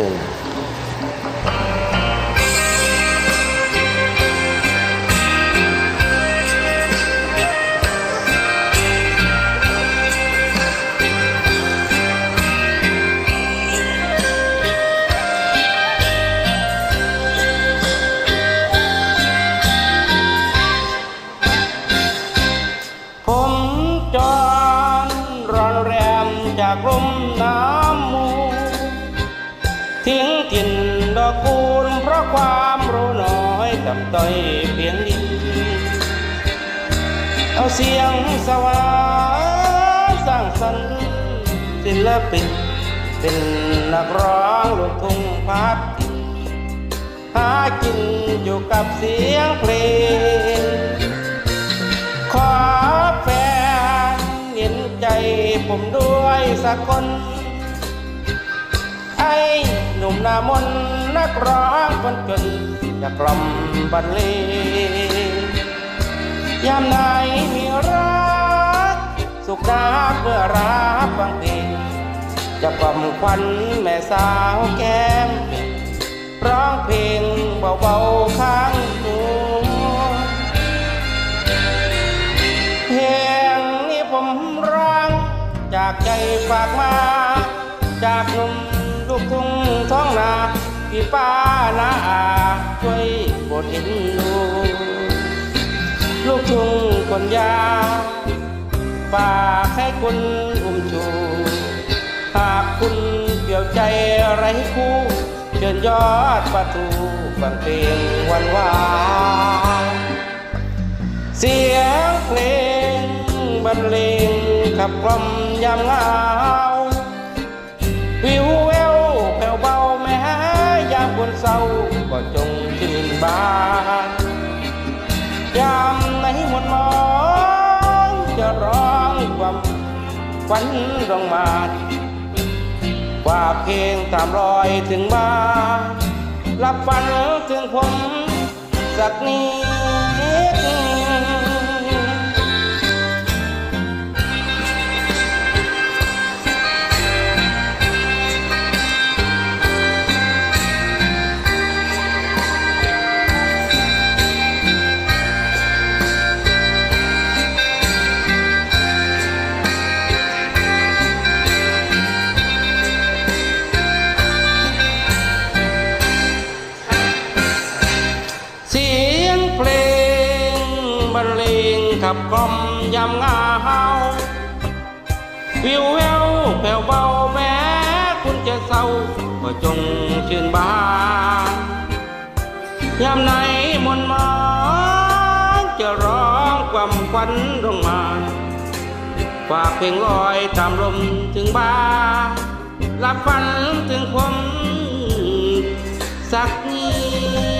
ผมจอนร้อนแรมจากลมน้ำมู ทิ้งถิ่นดอกคูณเพราะความรู้น้อยกับต้อยเพียงดินเอาเสียงสวรรค์สร้างสรรค์ศิลปินเป็นนักร้องลูกทุ่งพัดหากินอยู่กับเสียงเพลง ขอแฟนเห็นใจผมด้วยสักคนไอ้ หนุ่มหน้ามนนักร้องคนจนจะกล่อมบรรเลงยามไหนมีรัก สุขรักเพื่อรับฟังเพลงจะกล่อมควันแม่สาวแก้มร้องเพลงเบาๆข้างหูเพลงนี้ผมร้องจากใจฝากมา จากหนุ่มลูกทุ่ง ท้องนาพี่ป้านาอาช่วยโปรดเห็นดูลูกทุ่งคนยาวฝากให้คุณอุ้มชูหากคุณเกี่ยวใจไรคู่เชิญยอดประตูฟังเพลงวันวานเสียงเพลงบรรเลงขับกล่อมยามเหงาวิวาก็จงชื่นบานยามในหมดมองจะร้องความฝันดองมาว่าเพลงตามรอยถึงบ้านรับฝันถึงผมสักนี้ งขับกล่อมยามเหงาวิวแววแผ่วเบาแม้คุณจะเศร้าก็จงชื่นบานยามไหนมนต์มองจะร้องความควันลงมาฝากเพลงลอยตามลมถึงบ้านหลับฝันถึงผมสักนิด